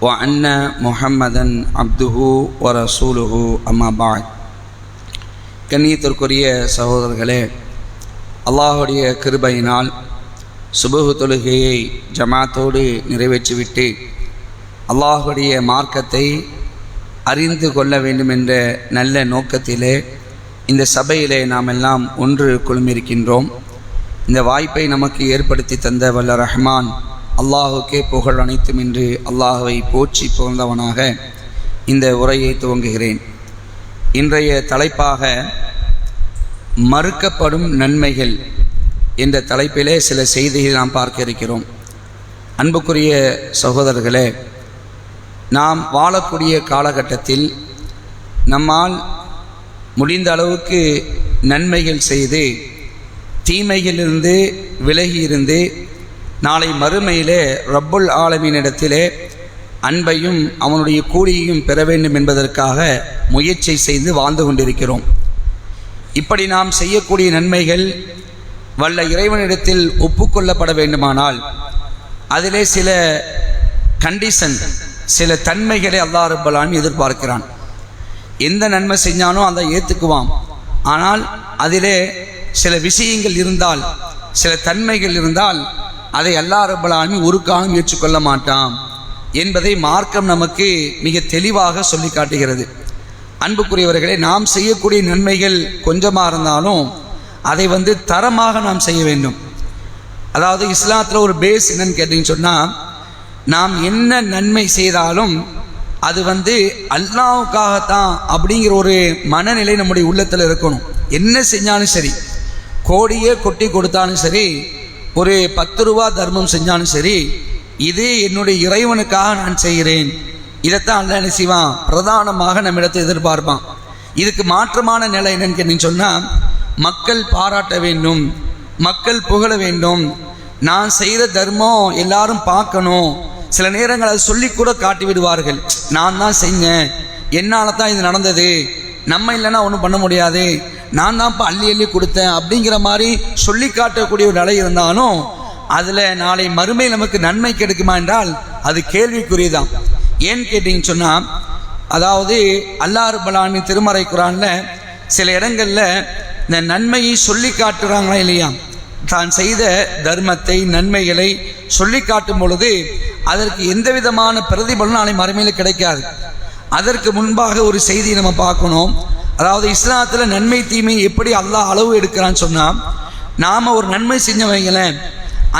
وأن محمدا عبده ورسوله أما بعد கண்ணியத்திற்குரிய சகோதரர்களே அல்லாஹுடைய கிருபையினால் சுபுகு தொழுகையை ஜமாத்தோடு நிறைவேற்றிவிட்டு அல்லாஹுடைய மார்க்கத்தை அறிந்து கொள்ள வேண்டும் என்ற நல்ல நோக்கத்திலே இந்த சபையிலே நாம் எல்லாம் ஒன்று குழுமிருக்கின்றோம் இந்த வாய்ப்பை நமக்கு ஏற்படுத்தி தந்த வல்ல ரஹ்மான் அல்லாஹுக்கே புகழ் அனைத்தும் என்று அல்லாஹுவை போற்றி புகழ்ந்தவனாக இந்த உரையை துவங்குகிறேன். இன்றைய தலைப்பாக மறுக்கப்படும் நன்மைகள் என்ற தலைப்பிலே சில செய்திகளை நாம் பார்க்க இருக்கிறோம். அன்புக்குரிய சகோதரர்களே நாம் வாழக்கூடிய காலகட்டத்தில் நம்மால் முடிந்த அளவுக்கு நன்மைகள் செய்து தீமைகளிலிருந்து விலகி இருந்து நாளை மறுமையிலே ரப்புல் ஆலமீனிடத்திலே அன்பையும் அவனுடைய கூலியையும் பெற வேண்டும் என்பதற்காக முயற்சி செய்து வாழ்ந்து கொண்டிருக்கிறோம். இப்படி நாம் செய்யக்கூடிய நன்மைகள் வல்ல இறைவனிடத்தில் ஒப்புக்கொள்ளப்பட வேண்டுமானால் அதிலே சில கண்டிஷன் சில தன்மைகளை அல்லா ரப்பலான் எதிர்பார்க்கிறான். எந்த நன்மை செஞ்சாலும் அதை ஏற்றுக்குவான் ஆனால் அதிலே சில விஷயங்கள் இருந்தால் சில தன்மைகள் இருந்தால் அதை அல்லா ரப்பலாலுமே ஒரு காலம் ஏற்றுக்கொள்ள மாட்டான் என்பதை மார்க்கம் நமக்கு மிக தெளிவாக சொல்லி காட்டுகிறது. அன்புக்குரியவர்களே நாம் செய்யக்கூடிய நன்மைகள் கொஞ்சமாக இருந்தாலும் அதை வந்து தரமாக நாம் செய்ய வேண்டும். அதாவது இஸ்லாத்தில் ஒரு பேஸ் என்னன்னு கேட்டீங்கன்னு சொன்னால் நாம் என்ன நன்மை செய்தாலும் அது வந்து அல்லாவுக்காகத்தான் அப்படிங்கிற ஒரு மனநிலை நம்முடைய உள்ளத்தில் இருக்கணும். என்ன செஞ்சாலும் சரி கோடியே கொட்டி கொடுத்தாலும் சரி ஒரு பத்து ரூபா தர்மம் செஞ்சாலும் சரி இது என்னுடைய இறைவனுக்காக நான் செய்கிறேன். இதைத்தான் அல்ல என்ன செய்வான்? பிரதானமாக நம்மிடத்தை எதிர்பார்ப்பான். இதுக்கு மாற்றமான நிலை என்னன்னு கேட்டீங்கன்னு சொன்னால் மக்கள் பாராட்ட வேண்டும் மக்கள் புகழ வேண்டும். நான் செய்கிற தர்மம் எல்லாரும் பார்க்கணும். சில நேரங்கள் அதை சொல்லி கூட காட்டி விடுவார்கள். நான் தான் செஞ்சேன். என்னால் தான் இது நடந்தது. நம்ம இல்லைன்னா ஒன்றும் பண்ண முடியாது. நான் தான் இப்போ அள்ளி அள்ளி கொடுத்தேன் அப்படிங்கிற மாதிரி சொல்லி காட்டக்கூடிய ஒரு நிலை இருந்தாலும் அதில் நாளை மறுமை நமக்கு நன்மை கிடைக்குமா என்றால் அது கேள்விக்குரியதான் ஏன்னு கேட்டிங்கன்னு சொன்னால் அதாவது அல்லாறு பலானி திருமறை குரானில் சில இடங்களில் இந்த நன்மையை சொல்லி காட்டுறாங்களா இல்லையா? தான் செய்த தர்மத்தை நன்மைகளை சொல்லி காட்டும் பொழுது அதற்கு எந்த விதமான பிரதிபலனும் நாளை மறுமையில் கிடைக்காது. அதற்கு முன்பாக ஒரு செய்தியை நம்ம பார்க்கணும். அதாவது இஸ்லாத்தில் நன்மை தீமை எப்படி அல்லாஹ் அளவு எடுக்கிறான்னு சொன்னால் நாம் ஒரு நன்மை செஞ்சவங்களேன்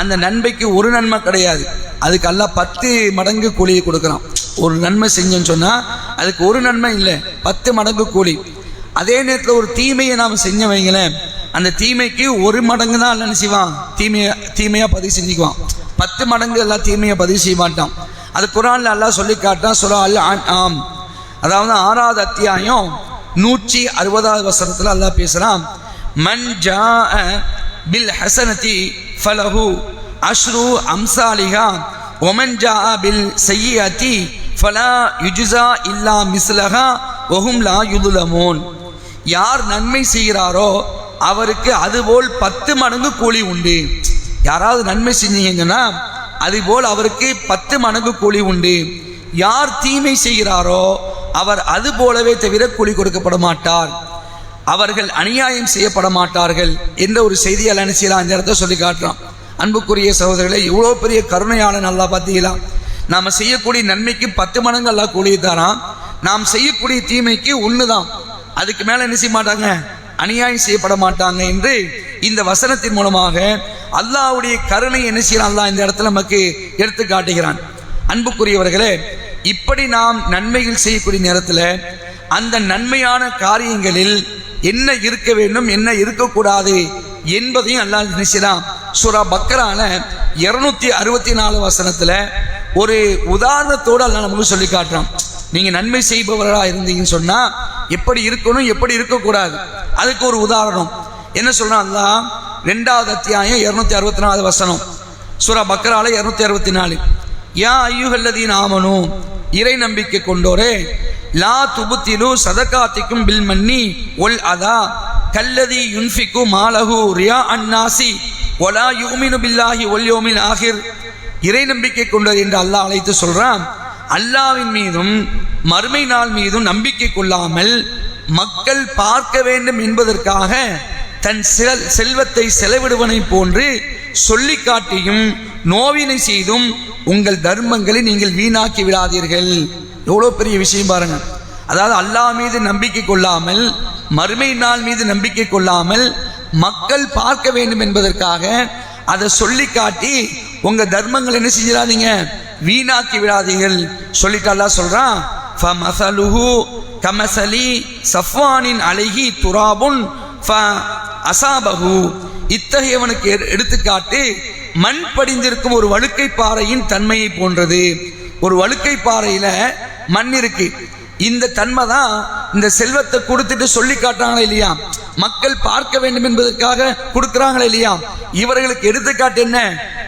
அந்த நன்மைக்கு ஒரு நன்மை கிடையாது. அதுக்கு அல்லாஹ் பத்து மடங்கு கூலியை கொடுக்குறான். ஒரு நன்மை செஞ்சோன்னு சொன்னால் அதுக்கு ஒரு நன்மை இல்லை பத்து மடங்கு கூலி. அதே நேரத்தில் ஒரு தீமையை நாம் செஞ்சவங்களேன் அந்த தீமைக்கு ஒரு மடங்கு தான் அல்லனு செய்வான். தீமையை தீமையாக பதிவு செஞ்சுக்குவான். பத்து மடங்கு எல்லாம் தீமையை பதிவு செய்ய மாட்டான். அது குரானில் எல்லாம் சொல்லி காட்டான் சுரா அல் ஆம் அதாவது ஆறாவது அத்தியாயம் நூற்றி அறுபதாவது வசனத்தில் அல்லாஹ் பேசுகிறான் மன் ஜா பில் ஹசனதி ஃபலஹு அஷ்ரு அம்சாலிகா ஒமன் ஜா பில் செய்யத்தி ஃபலா யுஜுசா இல்லா மிஸ்லஹா ஒஹும் லா யுதுலமோன். யார் நன்மை செய்கிறாரோ அவருக்கு அதுபோல் பத்து மடங்கு கூலி உண்டு. யாராவது நன்மை செஞ்சீங்கன்னா அதுபோல் அவருக்கு பத்து மடங்கு கூலி உண்டு. யார் தீமை செய்கிறாரோ அவர் அது போலவே தவிர கூலி கொடுக்கப்பட மாட்டார் அவர்கள் அநியாயம் செய்யப்பட மாட்டார்கள் என்ற ஒரு செய்தியால் அனுசியலாம் அந்த இடத்த சொல்லி காட்டுறான். அன்புக்குரிய சகோதரர்களை இவ்வளோ பெரிய கருணையாளன் நல்லா பார்த்தீங்களா? நாம் செய்யக்கூடிய நன்மைக்கு பத்து மடங்கு எல்லாம் கூலி நாம் செய்யக்கூடிய தீமைக்கு ஒன்று தான் அதுக்கு மேலே என்ன செய்ய மாட்டாங்க? அநியாயம் செய்யப்பட மாட்டாங்க என்று இந்த வசனத்தின் மூலமாக அல்லாவுடைய கருணை என்ன செய்யலாம் இந்த இடத்துல நமக்கு எடுத்து காட்டுகிறான். அன்புக்குரியவர்களே இப்படி நாம் நன்மைகள் செய்யக்கூடிய நேரத்தில் அந்த நன்மையான காரியங்களில் என்ன இருக்க வேண்டும் என்ன இருக்கக்கூடாது என்பதையும் அல்லாஹ் நினைச்சுதான் சுரா பக்கரான இருநூத்தி அறுபத்தி நாலு வசனத்துல ஒரு உதாரணத்தோடு அல்ல நமக்கு சொல்லி காட்டுறான். நீங்க நன்மை செய்பவர்களா இருந்தீங்கன்னு சொன்னா எப்படி இருக்கணும் எப்படி இருக்கக்கூடாது? அதுக்கு ஒரு உதாரணம். என்ன சொல்றான் அல்லா ரெண்டாவது அத்தியாயம் இருநூத்தி அறுபத்தி நாலு வசனம். சுரா பக்கரால இருநூத்தி அறுபத்தி நாலு யா ஐயுகல்லதீன் ஆமனும் இறை நம்பிக்கை கொண்டோரே. லா துபுத்திலு சதகாத்திக்கும் பில் மன்னி ஒல் அதா. கல்லதி யுன்ஃபிக்கு மாலகு ரியா அன்னாசி. ஒலா யூமினு பில்லாஹி ஒல் யோமின் ஆகிர். இறை நம்பிக்கை கொண்டது என்று அல்லாஹ் அழைத்து சொல்கிறான் அல்லாவின் மீதும் மறுமை நாள் மீதும் நம்பிக்கை கொள்ளாமல் மக்கள் பார்க்க வேண்டும் என்பதற்காக தன் செல் செல்வத்தை செலவிடுவனை போன்று சொல்லி காட்டியும் நோவினை செய்தும் உங்கள் தர்மங்களை நீங்கள் வீணாக்கி விடாதீர்கள். எவ்வளோ பெரிய விஷயம் பாருங்க. அதாவது அல்லாஹ் மீது நம்பிக்கை கொள்ளாமல் மறுமை நாள் மீது நம்பிக்கை கொள்ளாமல் மக்கள் பார்க்க வேண்டும் என்பதற்காக அதை சொல்லி காட்டி உங்க தர்மங்கள் என்ன செஞ்சிடாதீங்க? வீணாக்கி விடாதீர்கள். சொல்லிட்டு அல்லாஹ் சொல்றான் ஃபமசலுஹு கமசலி சஃப்வானின் அழகி துராபுன் ஃப அசாபகு இத்தகையவனுக்கு எடுத்துக்காட்டு மண் படிந்திருக்கும் ஒரு வழுக்கை பாறையின் தன்மையை போன்றது. ஒரு வழுக்கை பாறையில மண் இருக்கு. இந்த தன்மை தான் இந்த செல்வத்தை கொடுத்துட்டு சொல்லி காட்டுறாங்களா இல்லையா? மக்கள் பார்க்க வேண்டும் என்பதற்காக கொடுக்குறாங்களே இல்லையா? இவர்களுக்கு எடுத்துக்காட்டு என்ன?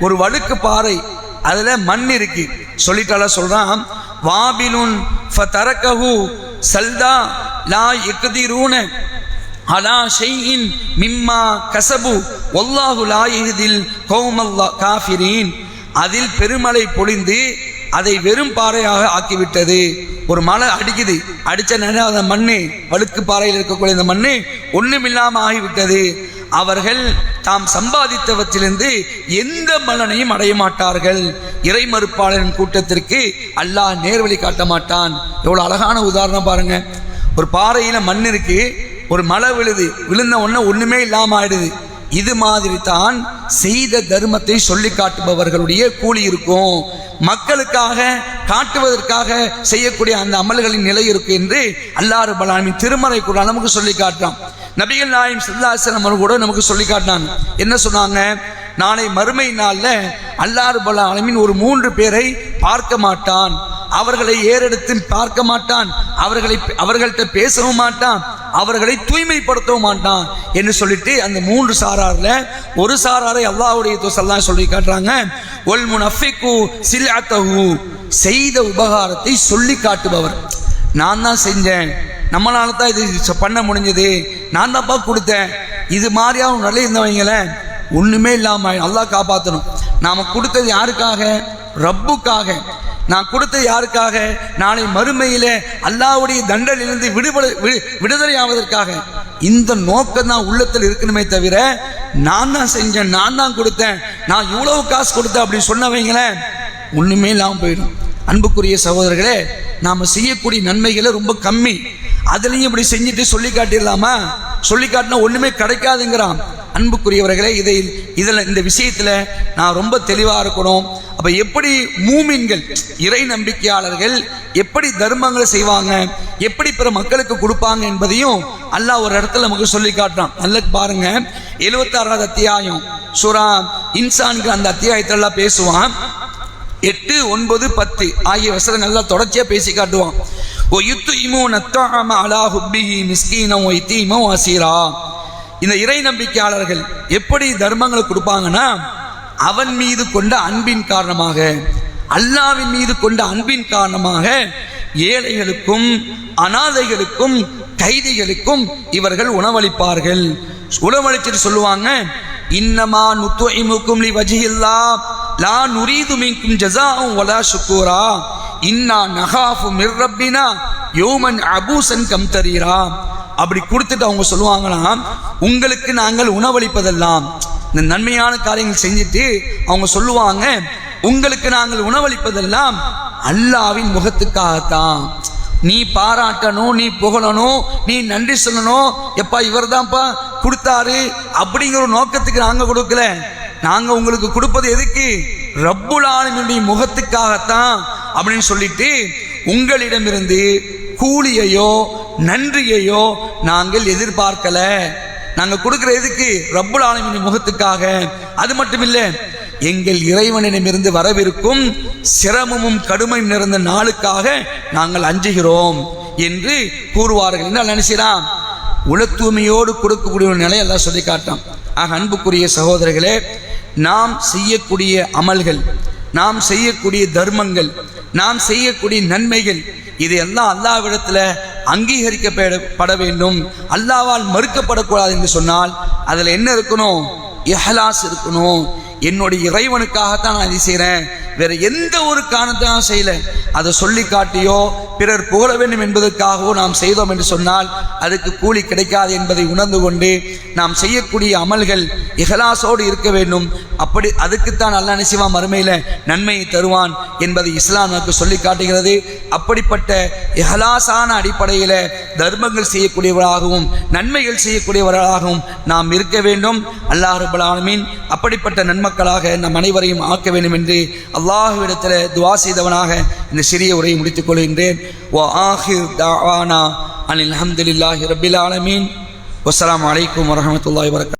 ஒரு வழுக்கு பாறை அதுல மண் இருக்கு. சொல்லிட்டால சொல்றான் வாபிலுன் ஃபதரகஹு சல்தா லா யக்திரூன அலா ஷெய்இன் மிம்மா கசபு. வல்லாஹு லா கௌமல்லா காஃபிரீன். அதில் பெருமழை பொழிந்து அதை வெறும் பாறையாக ஆக்கிவிட்டது. ஒரு மழை அடிக்குது. அடித்த நேரம் அந்த மண்ணு வழுக்கு பாறையில் இருக்கக்கூடிய இந்த மண்ணு ஒன்றுமில்லாமல் ஆகிவிட்டது. அவர்கள் தாம் சம்பாதித்தவற்றிலிருந்து எந்த பலனையும் அடைய மாட்டார்கள். இறை மறுப்பாளரின் கூட்டத்திற்கு அல்லாஹ் நேர்வழி காட்ட மாட்டான். எவ்வளோ அழகான உதாரணம் பாருங்க. ஒரு பாறையில் மண் இருக்கு. ஒரு மழை விழுது விழுந்த உடனே ஒன்றுமே இல்லாமல் ஆயிடுது. இது மாதிரி தான் செய்த தர்மத்தை சொல்லி காட்டுபவர்களுடைய கூலி இருக்கும். மக்களுக்காக காட்டுவதற்காக செய்யக்கூடிய அந்த அமல்களின் நிலை இருக்கும் என்று அல்லாறு பலாமின் திருமறை கூட நமக்கு சொல்லி காட்டுறான். நபிகள் நாயம் சல்லாசலம் கூட நமக்கு சொல்லி காட்டினாங்க. என்ன சொன்னாங்க? நாளை மறுமை நாளில் அல்லாறு ரப்பல் ஒரு மூன்று பேரை பார்க்க மாட்டான். அவர்களை ஏறெடுத்து பார்க்க மாட்டான். அவர்களை அவர்கள்ட்ட பேசவும் மாட்டான். அவர்களை தூய்மைப்படுத்தவும் மாட்டான் என்று சொல்லிட்டு அந்த மூன்று சாராரில் ஒரு சாராரை அல்லாவுடைய தோசல்லாம் சொல்லி காட்டுறாங்க. ஒல் முனஃபிகு சில்அத்தஹு. செய்த உபகாரத்தை சொல்லி காட்டுபவர். நான் தான் செஞ்சேன். நம்மளால தான் இது பண்ண முடிஞ்சது. நான் தான்ப்பா கொடுத்தேன். இது மாதிரியாக நல்ல நிலை ஒன்றுமே இல்லாமல் நல்லா காப்பாற்றணும் நாம் கொடுத்தது யாருக்காக? ரப்புக்காக. நான் கொடுத்த யாருக்காக? நாளை மறுமையில அல்லாவுடைய தண்டனிலிருந்து விடுபட வி- விடுதலை ஆவதற்காக இந்த நோக்கம் தான் உள்ளத்தில் இருக்கணுமே தவிர நான் தான் செஞ்சேன் நான் தான் கொடுத்தேன் நான் இவ்வளவு காசு கொடுத்தேன் அப்படின்னு சொன்னவைங்களேன் ஒண்ணுமே இல்லாமல் போயிடும். அன்புக்குரிய சகோதரர்களே நாம செய்யக்கூடிய நன்மைகளை ரொம்ப கம்மி. அதுலேயும் இப்படி செஞ்சுட்டு சொல்லி காட்டிடலாமா? சொல்லி காட்டினா ஒண்ணுமே கிடைக்காதுங்கிறான். அன்புக்குரியவர்களே இதை இதில் இந்த விஷயத்துல நான் ரொம்ப தெளிவா இருக்கணும். அப்ப எப்படி மூமின்கள் இறை நம்பிக்கையாளர்கள் எப்படி தர்மங்களை செய்வாங்க எப்படி பிற மக்களுக்கு கொடுப்பாங்க என்பதையும் அல்லாஹ் ஒரு இடத்துல நமக்கு சொல்லி காட்டுறான். நல்ல பாருங்க. எழுபத்தாறாவது அத்தியாயம் சுரா இன்சான்கிற அந்த அத்தியாயத்துல எல்லாம் பேசுவான். எட்டு ஒன்பது பத்து ஆகிய வசனங்கள்லாம் தொடர்ச்சியா பேசி காட்டுவான். ஓ இமோ மிஸ்கீனம் ஒய்த்தீமோ அசீரா இந்த இறை நம்பிக்கையாளர்கள் எப்படி தர்மங்களை கொடுப்பாங்கன்னா அவன் மீது கொண்ட அன்பின் காரணமாக அல்லாவின் மீது கொண்ட அன்பின் காரணமாக ஏழைகளுக்கும் அனாதைகளுக்கும் கைதிகளுக்கும் இவர்கள் உணவளிப்பார்கள். உணவளிச்சிட்டு சொல்லுவாங்க இன்னமா நுத்துஇமுக்கும் லி வஜ்ஹில்லா லா நுரீது மின்கும் ஜசாவும் வலா ஷுக்கூரா இன்னா நகாஃபு மிர் யோமன் அபூசன் அபூசன் கம்தரீரா அப்படி கொடுத்துட்டு அவங்க சொல்லுவாங்களாம் உங்களுக்கு நாங்கள் உணவளிப்பதெல்லாம். இந்த நன்மையான காரியங்கள் செஞ்சுட்டு அவங்க சொல்லுவாங்க உங்களுக்கு நாங்கள் உணவளிப்பதெல்லாம் அல்லாவின் முகத்துக்காகத்தான். நீ பாராட்டணும் நீ புகழணும் நீ நன்றி சொல்லணும். எப்பா இவர் தான்ப்பா கொடுத்தாரு. அப்படிங்கிற ஒரு நோக்கத்துக்கு நாங்கள் கொடுக்கல. நாங்கள் உங்களுக்கு கொடுப்பது எதுக்கு? ரப்புல் ஆலமீனுடைய முகத்துக்காகத்தான் அப்படின்னு சொல்லிட்டு உங்களிடமிருந்து கூலியையோ நன்றியையோ நாங்கள் எதிர்பார்க்கல. நாங்கள் கொடுக்கிற எதுக்கு? ரப்புல் ஆலமீனின் முகத்துக்காக. அது மட்டும் இல்லை எங்கள் இறைவனிடமிருந்து வரவிருக்கும் சிரமமும் கடுமையும் நிறைந்த நாளுக்காக நாங்கள் அஞ்சுகிறோம் என்று கூறுவார்கள். என்ன நினைச்சிடான் உல தூய்மையோடு கொடுக்கக்கூடிய ஒரு நிலை எல்லாம் சொல்லி காட்டான் ஆக அன்புக்குரிய சகோதரர்களே நாம் செய்யக்கூடிய அமல்கள் நாம் செய்யக்கூடிய தர்மங்கள் நாம் செய்யக்கூடிய நன்மைகள் இது எல்லாம் அல்லாவிடத்துல அங்கீகரிக்கப்பட பட வேண்டும். அல்லாவால் மறுக்கப்படக்கூடாது என்று சொன்னால் அதில் என்ன இருக்கணும்? எஹலாஸ் இருக்கணும். என்னுடைய இறைவனுக்காகத்தான் நான் இதை செய்கிறேன் வேற எந்த ஒரு காரணத்தையும் செய்யல. அதை சொல்லி காட்டியோ பிறர் புகழ வேண்டும் என்பதற்காகவோ நாம் செய்தோம் என்று சொன்னால் அதுக்கு கூலி கிடைக்காது என்பதை உணர்ந்து கொண்டு நாம் செய்யக்கூடிய அமல்கள் இகலாசோடு இருக்க வேண்டும். அப்படி அதுக்குத்தான் அல்லா நிசிவா மறுமையில் நன்மையை தருவான் என்பதை இஸ்லாம் நமக்கு சொல்லி காட்டுகிறது. அப்படிப்பட்ட இகலாசான அடிப்படையில் தர்மங்கள் செய்யக்கூடியவராகவும் நன்மைகள் செய்யக்கூடியவர்களாகவும் நாம் இருக்க வேண்டும். அல்லாஹ் ரபுல் ஆலமீன் அப்படிப்பட்ட நன்மக்களாக நம் அனைவரையும் ஆக்க வேண்டும் என்று அல்லாஹுவிடத்தில் துவா செய்தவனாக இந்த சிறிய உரையை முடித்துக் கொள்கின்றேன். ஓ ஆஹிர் தாவானா அனில் அஹமதுல்லாஹி ரபில் ஆலமீன். வஸ்ஸலாமு அலைக்கும் வரஹமத்துல்லாஹி வரகாத்